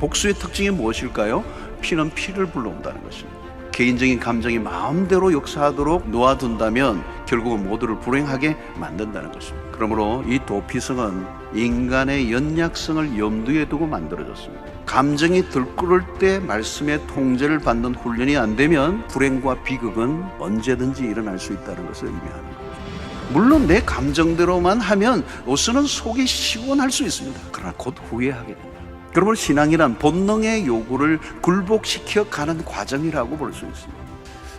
복수의 특징이 무엇일까요? 피는 피를 불러온다는 것입니다. 개인적인 감정이 마음대로 역사하도록 놓아둔다면 결국은 모두를 불행하게 만든다는 것입니다. 그러므로 이 도피성은 인간의 연약성을 염두에 두고 만들어졌습니다. 감정이 들끓을 때 말씀의 통제를 받는 훈련이 안 되면 불행과 비극은 언제든지 일어날 수 있다는 것을 거죠. 물론 내 감정대로만 하면 옷은 속이 시원할 수 있습니다. 그러나 곧 후회하게 됩니다. 그러므로 신앙이란 본능의 요구를 굴복시켜 가는 과정이라고 볼 수 있습니다.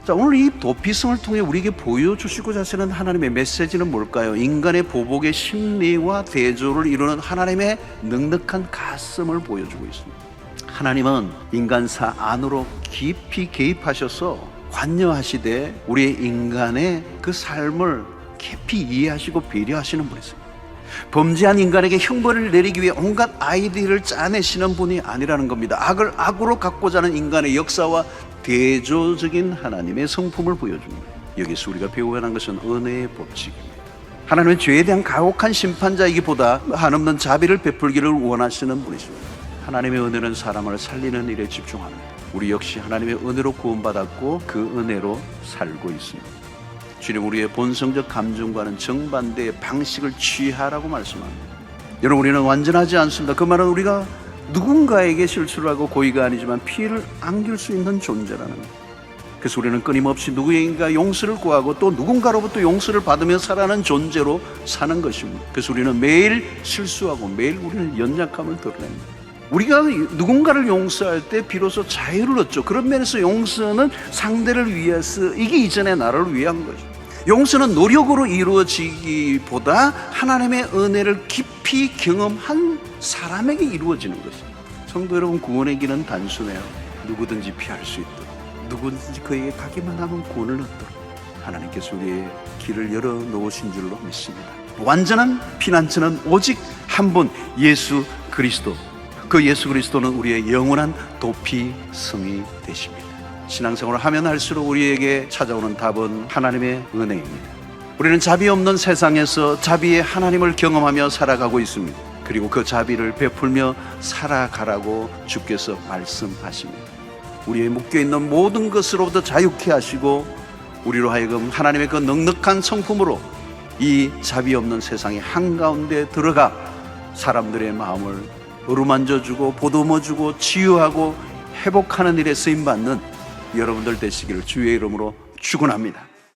자, 오늘 이 도피성을 통해 우리에게 보여주시고자 하시는 하나님의 메시지는 뭘까요? 인간의 보복의 심리와 대조를 이루는 하나님의 넉넉한 가슴을 보여주고 있습니다. 하나님은 인간사 안으로 깊이 개입하셔서 관여하시되 우리의 인간의 그 삶을 깊이 이해하시고 배려하시는 분이세요. 범죄한 인간에게 형벌을 내리기 위해 온갖 아이디어를 짜내시는 분이 아니라는 겁니다. 악을 악으로 갖고자 하는 인간의 역사와 대조적인 하나님의 성품을 보여줍니다. 여기서 우리가 배워야 하는 것은 은혜의 법칙입니다. 하나님은 죄에 대한 가혹한 심판자이기보다 한없는 자비를 베풀기를 원하시는 분이십니다. 하나님의 은혜는 사람을 살리는 일에 집중합니다. 우리 역시 하나님의 은혜로 구원받았고 그 은혜로 살고 있습니다. 주님 우리의 본성적 감정과는 정반대의 방식을 취하라고 말씀합니다. 여러분 우리는 완전하지 않습니다. 그 말은 우리가 누군가에게 실수를 하고 고의가 아니지만 피해를 안길 수 있는 존재라는 것. 그래서 우리는 끊임없이 누구에게인가 용서를 구하고 또 누군가로부터 용서를 받으며 살아가는 존재로 사는 것입니다. 그래서 우리는 매일 실수하고 매일 우리는 연약함을 드러냅니다. 우리가 누군가를 용서할 때 비로소 자유를 얻죠. 그런 면에서 용서는 상대를 위해서 이게 이전에 나를 위한 거죠. 용서는 노력으로 이루어지기보다 하나님의 은혜를 깊이 경험한 사람에게 이루어지는 것입니다. 성도 여러분, 구원의 길은 단순해요. 누구든지 피할 수 있도록, 누구든지 그에게 가기만 하면 구원을 얻도록 하나님께서 우리의 길을 열어 놓으신 줄로 믿습니다. 완전한 피난처는 오직 한 분, 예수 그리스도. 그 예수 그리스도는 우리의 영원한 도피성이 되십니다. 신앙생활을 하면 할수록 우리에게 찾아오는 답은 하나님의 은혜입니다. 우리는 자비 없는 세상에서 자비의 하나님을 경험하며 살아가고 있습니다. 그리고 그 자비를 베풀며 살아가라고 주께서 말씀하십니다. 우리의 묶여 있는 모든 것으로부터 자유케 하시고 우리로 하여금 하나님의 그 넉넉한 성품으로 이 자비 없는 세상의 한가운데 들어가 사람들의 마음을 어루만져주고 보듬어주고 치유하고 회복하는 일에 쓰임 받는 여러분들 되시기를 주의 이름으로 축원합니다.